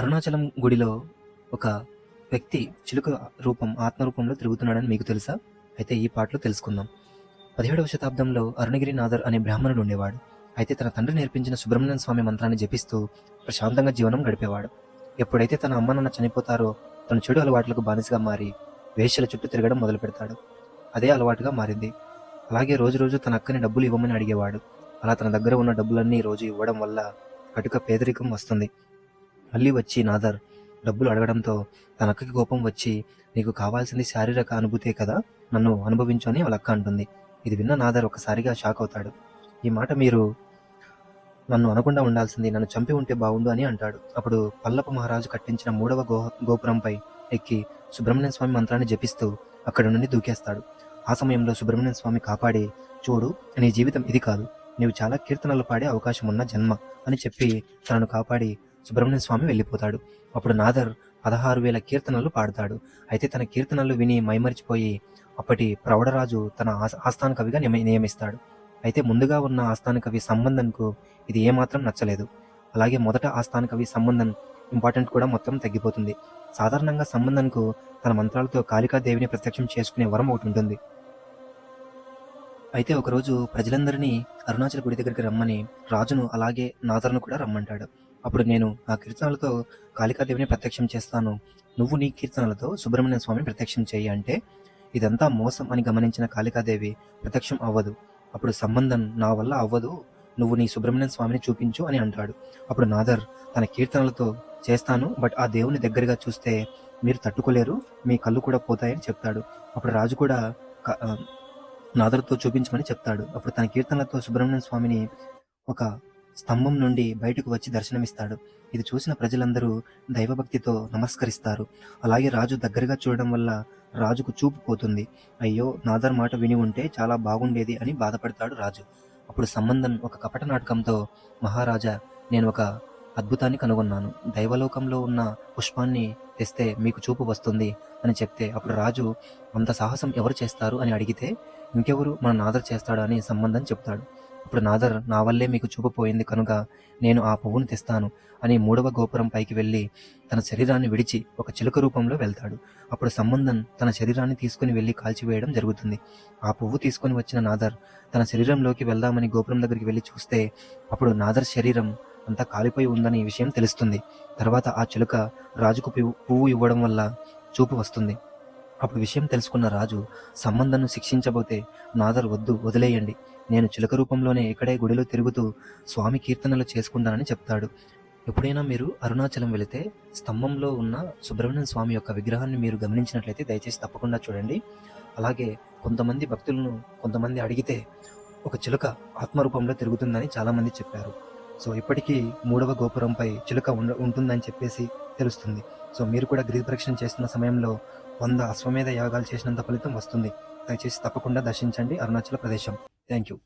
అరుణాచలం గుడిలో ఒక వ్యక్తి చిలుక రూపం ఆత్మ రూపంలో తిరుగుతున్నాడని మీకు తెలుసా? అయితే ఈ పాటలో తెలుసుకుందాం. పదిహేడవ శతాబ్దంలో అరుణగిరి నాథర్ అనే బ్రాహ్మణుడు ఉండేవాడు. అయితే తన తండ్రి నేర్పించిన సుబ్రహ్మణ్యం స్వామి మంత్రాన్ని జపిస్తూ ప్రశాంతంగా జీవనం గడిపేవాడు. ఎప్పుడైతే తన అమ్మ నాన్న చనిపోతారో తన చెడు అలవాట్లకు బానిసగా మారి వేషల చుట్టూ తిరగడం మొదలు పెడతాడు అదే అలవాటుగా మారింది. అలాగే రోజు రోజు తన అక్కని డబ్బులు ఇవ్వమని అడిగేవాడు. అలా తన దగ్గర ఉన్న డబ్బులన్నీ రోజు ఇవ్వడం వల్ల కటుక పేదరికం వస్తుంది. మళ్ళీ వచ్చి నాదర్ డబ్బులు అడగడంతో తన అక్కకి కోపం వచ్చి నీకు కావాల్సింది శారీరక అనుభూతే కదా? నన్ను అనుభవించు అని వాళ్ళ అక్క అంటుంది. ఇది విన్న నాదర్ ఒకసారిగా షాక్ అవుతాడు. ఈ మాట మీరు నన్ను అనకుండా ఉండాల్సింది నన్ను చంపి ఉంటే బాగుండు అని అంటాడు. అప్పుడు పల్లపు మహారాజు కట్టించిన మూడవ గో గోపురంపై ఎక్కి సుబ్రహ్మణ్య స్వామి మంత్రాన్ని జపిస్తూ అక్కడి నుండి దూకేస్తాడు. ఆ సమయంలో సుబ్రహ్మణ్య స్వామి కాపాడి చూడు నీ జీవితం ఇది కాదు. నీవు చాలా కీర్తనలు పాడే అవకాశం ఉన్న జన్మ అని చెప్పి తనను కాపాడి సుబ్రహ్మణ్య స్వామి వెళ్ళిపోతాడు. అప్పుడు నాదర్ పదహారు వేల కీర్తనలు పాడతాడు. అయితే తన కీర్తనలు విని మైమరిచిపోయి అప్పటి ప్రౌఢరాజు తన ఆస్థాన కవిగా నియమిస్తాడు. అయితే ముందుగా ఉన్న ఆస్థాన కవి సంబంధన్కు ఇది ఏమాత్రం నచ్చలేదు. అలాగే మొదట ఆస్థాన కవి సంబంధన్ ఇంపార్టెంట్ కూడా మొత్తం తగ్గిపోతుంది. సాధారణంగా సంబంధన్కు తన మంత్రాలతో కాళికాదేవిని ప్రత్యక్షం చేసుకునే వరం ఒకటి ఉంటుంది. అయితే ఒకరోజు ప్రజలందరినీ అరుణాచల్ గుడి దగ్గరికి రమ్మని రాజును అలాగే నాదర్ను కూడా రమ్మంటాడు. అప్పుడు నేను నా కీర్తనలతో కాళికాదేవిని ప్రత్యక్షం చేస్తాను. నువ్వు నీ కీర్తనలతో సుబ్రహ్మణ్య స్వామిని ప్రత్యక్షం చేయి అంటే ఇదంతా మోసం అని గమనించిన కాళికాదేవి ప్రత్యక్షం అవ్వదు. అప్పుడు సంబంధం నా వల్ల అవ్వదు. నువ్వు నీ సుబ్రహ్మణ్య స్వామిని చూపించు అని అంటాడు. అప్పుడు నాదర్ తన కీర్తనలతో చేస్తాను బట్ ఆ దేవుని దగ్గరగా చూస్తే మీరు తట్టుకోలేరు మీ కళ్ళు కూడా పోతాయని చెప్తాడు. అప్పుడు రాజు కూడా నాదర్తో చూపించమని చెప్తాడు. అప్పుడు తన కీర్తనలతో సుబ్రహ్మణ్య స్వామిని ఒక స్తంభం నుండి బయటకు వచ్చి దర్శనమిస్తాడు. ఇది చూసిన ప్రజలందరూ దైవభక్తితో నమస్కరిస్తారు. అలాగే రాజు దగ్గరగా చూడడం వల్ల రాజుకు చూపు పోతుంది. అయ్యో నాదర్ మాట విని ఉంటే చాలా బాగుండేది అని బాధపడతాడు రాజు. అప్పుడు సంబంధం ఒక కపట నాటకంతో మహారాజా నేను ఒక అద్భుతాన్ని కనుగొన్నాను. దైవలోకంలో ఉన్న పుష్పాన్ని తెస్తే మీకు చూపు వస్తుంది అని చెప్తే అప్పుడు రాజు అంత సాహసం ఎవరు చేస్తారు? అని అడిగితే ఇంకెవరు మన నాదర్ చేస్తాడు? అని సంబంధం చెప్తాడు. అప్పుడు నాదర్ నా వల్లే మీకు చూపు పోయింది కనుక నేను ఆ పువ్వును తెస్తాను అని మూడవ గోపురం పైకి వెళ్ళి తన శరీరాన్ని విడిచి ఒక చిలుక రూపంలో వెళ్తాడు. అప్పుడు సంబంధం తన శరీరాన్ని తీసుకుని వెళ్ళి కాల్చివేయడం జరుగుతుంది. ఆ పువ్వు తీసుకొని వచ్చిన నాదర్ తన శరీరంలోకి వెళ్దామని గోపురం దగ్గరికి వెళ్ళి చూస్తే అప్పుడు నాదర్ శరీరం అంతా కాలిపోయి ఉందనే విషయం తెలుస్తుంది. తర్వాత ఆ చిలుక రాజుకు పువ్వు- పువ్వు ఇవ్వడం వల్ల చూపు వస్తుంది. అప్పుడు విషయం తెలుసుకున్న రాజు సంబంధంను శిక్షించబోతే నాదర్ వద్దు వదిలేయండి. నేను చిలుక రూపంలోనే ఇక్కడే గుడిలో తిరుగుతూ స్వామి కీర్తనలు చేసుకుంటానని చెప్తాడు. ఎప్పుడైనా మీరు అరుణాచలం వెళితే స్తంభంలో ఉన్న సుబ్రహ్మణ్యం స్వామి యొక్క విగ్రహాన్ని మీరు గమనించినట్లయితే దయచేసి తప్పకుండా చూడండి. అలాగే కొంతమంది భక్తులను కొంతమంది అడిగితే ఒక చిలుక ఆత్మరూపంలో తిరుగుతుందని చాలామంది చెప్పారు. సో ఇప్పటికీ మూడవ గోపురంపై చిలుక ఉంటుందని చెప్పేసి తెలుస్తుంది. సో మీరు కూడా గృహ ప్రదక్షిణ చేస్తున్న సమయంలో వంద అశ్వమేధ యాగాలు చేసినంత ఫలితం వస్తుంది. దయచేసి తప్పకుండా దర్శించండి అరుణాచల ప్రదేశం. Thank you